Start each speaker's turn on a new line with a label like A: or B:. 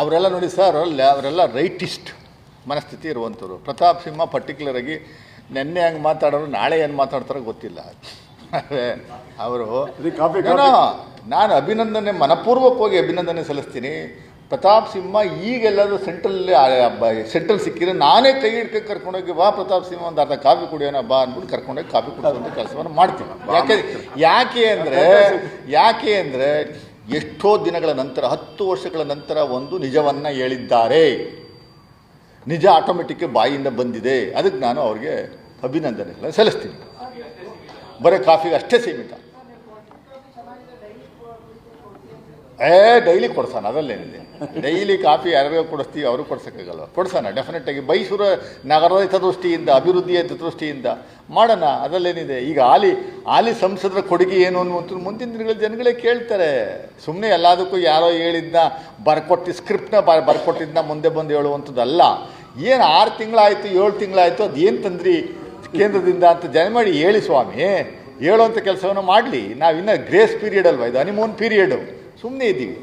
A: ಅವರೆಲ್ಲ ನೋಡಿ ಸರ್ ಅಲ್ಲ ಅವರೆಲ್ಲ ರೈಟಿಸ್ಟ್ ಮನಸ್ಥಿತಿ ಇರುವಂಥವ್ರು. ಪ್ರತಾಪ್ ಸಿಂಹ ಪರ್ಟಿಕ್ಯುಲರ್ ಆಗಿ ನೆನ್ನೆ ಹಂಗೆ ಮಾತಾಡೋರು ನಾಳೆ ಏನು ಮಾತಾಡ್ತಾರೋ ಗೊತ್ತಿಲ್ಲ. ಅವರು ನಾನು ಅಭಿನಂದನೆ ಮನಪೂರ್ವಕವಾಗಿ ಅಭಿನಂದನೆ ಸಲ್ಲಿಸ್ತೀನಿ. ಪ್ರತಾಪ್ ಸಿಂಹ ಈಗೆಲ್ಲರೂ ಸೆಂಟ್ರಲ್ಲಿ ಸೆಂಟ್ರಲ್ ಸಿಕ್ಕಿದ್ರೆ ನಾನೇ ಕೈ ಹಿಡ್ಕೊಂಡು ಕರ್ಕೊಂಡೋಗಿ ಬಾ ಪ್ರತಾಪ್ ಸಿಂಹ ಒಂದು ಅರ್ಧ ಕಾಫಿ ಕುಡಿಯೋಣ ಬಾ ಅಂದ್ಬಿಟ್ಟು ಕರ್ಕೊಂಡೋಗಿ ಕಾಫಿ ಕುಡಿಯುವಂಥ ಕೆಲಸವನ್ನು ಮಾಡ್ತೀನಿ ಯಾಕೆ ಯಾಕೆ ಅಂದರೆ ಯಾಕೆ ಅಂದರೆ ಎಷ್ಟೋ ದಿನಗಳ ನಂತರ, ಹತ್ತು ವರ್ಷಗಳ ನಂತರ ಒಂದು ನಿಜವನ್ನು ಹೇಳಿದ್ದಾರೆ. ನಿಜ ಆಟೋಮೆಟಿಕ್ ಬಾಯಿಯಿಂದ ಬಂದಿದೆ. ಅದಕ್ಕೆ ನಾನು ಅವ್ರಿಗೆ ಅಭಿನಂದನೆ ಸಲ್ಲಿಸ್ತೀನಿ. ಬರೀ ಕಾಫಿಗೆ ಅಷ್ಟೇ ಸೀಮಿತ. ಏ ಡೈಲಿ ಕೊಡ್ಸೋಣ ಅದರಲ್ಲೇನಿದೆ ಡೈಲಿ ಕಾಫಿ ಯಾರ್ಯಾರು ಕೊಡಿಸ್ತೀವಿ ಅವರು ಕೊಡ್ಸೋಕ್ಕಾಗಲ್ಲ ಕೊಡ್ಸೋಣ ಡೆಫಿನೆಟಾಗಿ ಮೈಸೂರು ನಗರದ ಹಿತದೃಷ್ಟಿಯಿಂದ, ಅಭಿವೃದ್ಧಿಯ ಹಿತದೃಷ್ಟಿಯಿಂದ ಮಾಡೋಣ ಅದರಲ್ಲೇನಿದೆ ಈಗ ಆಲಿ ಆಲಿ ಸಂಸದರ ಕೊಡುಗೆ ಏನು ಅನ್ನುವಂಥ ಮುಂದಿನ ದಿನಗಳ ಜನಗಳೇ ಕೇಳ್ತಾರೆ. ಸುಮ್ಮನೆ ಎಲ್ಲದಕ್ಕೂ ಯಾರೋ ಹೇಳಿದ್ನ ಬರ್ಕೊಟ್ಟು ಸ್ಕ್ರಿಪ್ಟ್ನ ಬ ಬರ್ಕೊಟ್ಟಿದ್ದನ್ನ ಮುಂದೆ ಬಂದು ಹೇಳುವಂಥದ್ದಲ್ಲ. ಏನು ಆರು ತಿಂಗಳಾಯಿತು, ಏಳು ತಿಂಗಳಾಯಿತು, ಅದು ಏನು ತಂದ್ರಿ ಕೇಂದ್ರದಿಂದ ಅಂತ ಜನ ಮಾಡಿ ಹೇಳಿ ಸ್ವಾಮಿ. ಹೇಳುವಂಥ ಕೆಲಸವನ್ನು ಮಾಡಲಿ. ನಾವು ಇನ್ನೂ ಗ್ರೇಸ್ ಪೀರಿಯಡ್ ಅಲ್ವಾ? ಇದು ಹನಿಮೂನ್ ಪೀರಿಯಡು ಸುಮ್ಮನೆ ಇದ್ದೀವಿ.